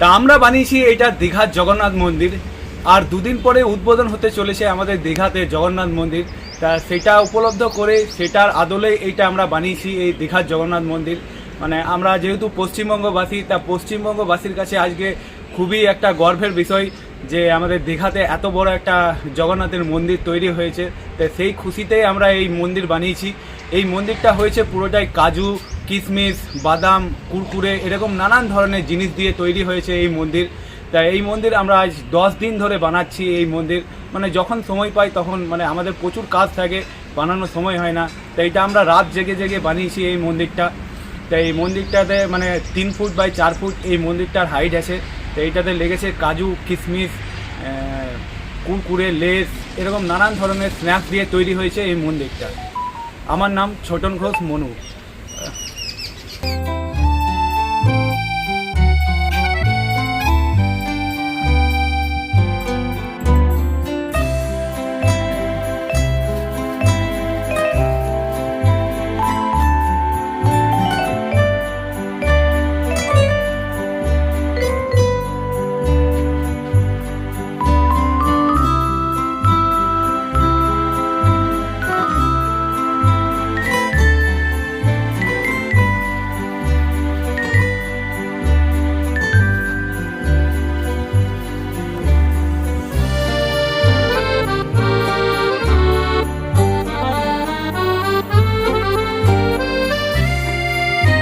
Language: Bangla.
তা আমরা বানিয়েছি এটা দীঘার জগন্নাথ মন্দির। আর দুদিন পরে উদ্বোধন হতে চলেছে আমাদের দীঘাতে জগন্নাথ মন্দির। তা সেটা উপলব্ধ করে সেটার আদলে এইটা আমরা বানিয়েছি এই দীঘার জগন্নাথ মন্দির। মানে আমরা যেহেতু পশ্চিমবঙ্গবাসী, তা পশ্চিমবঙ্গবাসীর কাছে আজকে খুবই একটা গর্বের বিষয় যে আমাদের দীঘাতে এত বড় একটা জগন্নাথের মন্দির তৈরি হয়েছে। তো সেই খুশিতেই আমরা এই মন্দির বানিয়েছি। এই মন্দিরটা হয়েছে পুরোটাই কাজু কিশমিশ বাদাম, কুরকুরে এরকম নানান ধরনের জিনিস দিয়ে তৈরি হয়েছে এই মন্দির। তাই এই মন্দির আমরা আজ দশ দিন ধরে বানাচ্ছি এই মন্দির। মানে যখন সময় পাই তখন মানে আমাদের প্রচুর কাজ থাকে, বানানোর সময় হয় না। তাই এটা আমরা রাত জেগে জেগে বানিয়েছি এই মন্দিরটা। তাই এই মন্দিরটাতে মানে তিন ফুট বাই চার ফুট এই মন্দিরটার হাইট আছে। তো এইটাতে লেগেছে কাজু কিশমিশ কুরকুরে, লেস, এরকম নানান ধরনের স্ন্যাক্স দিয়ে তৈরি হয়েছে এই মন্দিরটা। আমার নাম ছোটন ঘোষ মনু।